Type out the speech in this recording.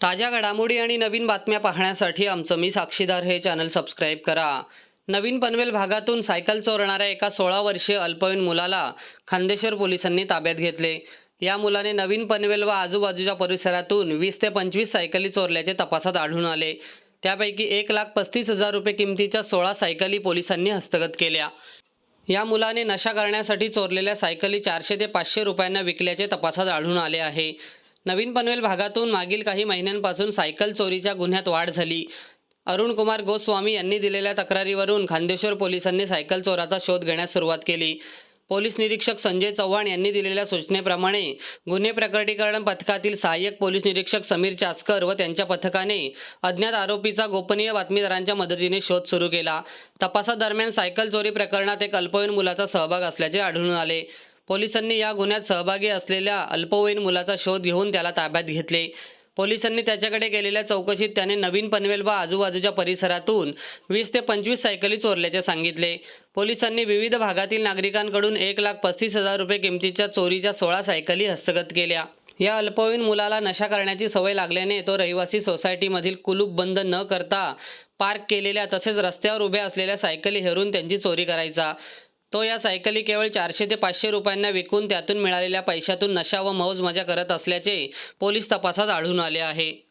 ताज्या घडामोडी आणि नवीन बातम्या पाहण्यासाठी आमचं मी साक्षीदार हे चॅनल सबस्क्राईब करा. नवीन पनवेल भागातून सायकल चोरणाऱ्या एका सोळा वर्षीय अल्पवयीन मुलाला खांदेश्वर पोलिसांनी ताब्यात घेतले. या मुलाने नवीन पनवेल व आजूबाजूच्या परिसरातून वीस ते पंचवीस सायकली चोरल्याचे तपासात आढळून आले. त्यापैकी एक लाख पस्तीस हजार रुपये किमतीच्या सोळा सायकली पोलिसांनी हस्तगत केल्या. या मुलाने नशा करण्यासाठी चोरलेल्या सायकली चारशे ते पाचशे रुपयांना विकल्याचे तपासात आढळून आले आहे. नवीन पनवेल भागातून मागील काही महिन्यांपासून सायकल चोरीच्या गुन्ह्यात वाढ झाली. अरुण कुमार गोस्वामी यांनी दिलेल्या तक्रारीवरून खांदेश्वर पोलिसांनी सायकल चोराचा शोध घेण्यास सुरुवात केली. पोलीस निरीक्षक संजय चव्हाण यांनी दिलेल्या सूचनेप्रमाणे गुन्हे प्रकटीकरण पथकातील सहाय्यक पोलीस निरीक्षक समीर चास्कर व त्यांच्या पथकाने अज्ञात आरोपीचा गोपनीय बातमीदारांच्या मदतीने शोध सुरू केला. तपासादरम्यान सायकल चोरी प्रकरणात एक अल्पवयीन मुलाचा सहभाग असल्याचे आढळून आले. पोलिसांनी या गुन्ह्यात सहभागी असलेल्या अल्पवयीन मुलाचा शोध घेऊन त्याला ताब्यात घेतले. पोलिसांनी त्याच्याकडे केलेल्या चौकशीत त्याने नवीन पनवेल व आजूबाजूच्या परिसरातून वीस ते पंचवीस सायकली चोरल्याचे सांगितले. पोलिसांनी विविध भागातील नागरिकांकडून एक लाख पस्तीस हजार रुपये किमतीच्या चोरीच्या सोळा सायकली हस्तगत केल्या. या अल्पवयीन मुलाला नशा करण्याची सवय लागल्याने तो रहिवासी सोसायटीमधील कुलूप बंद न करता पार्क केलेल्या तसेच रस्त्यावर उभ्या असलेल्या सायकली हेरून त्यांची चोरी करायचा. तो या सायकली केवळ चारशे ते पाचशे रुपयांना विकून त्यातून मिळालेल्या पैशातून नशा व मौज मजा करत असल्याचे पोलीस तपासात आढळून आले आहे.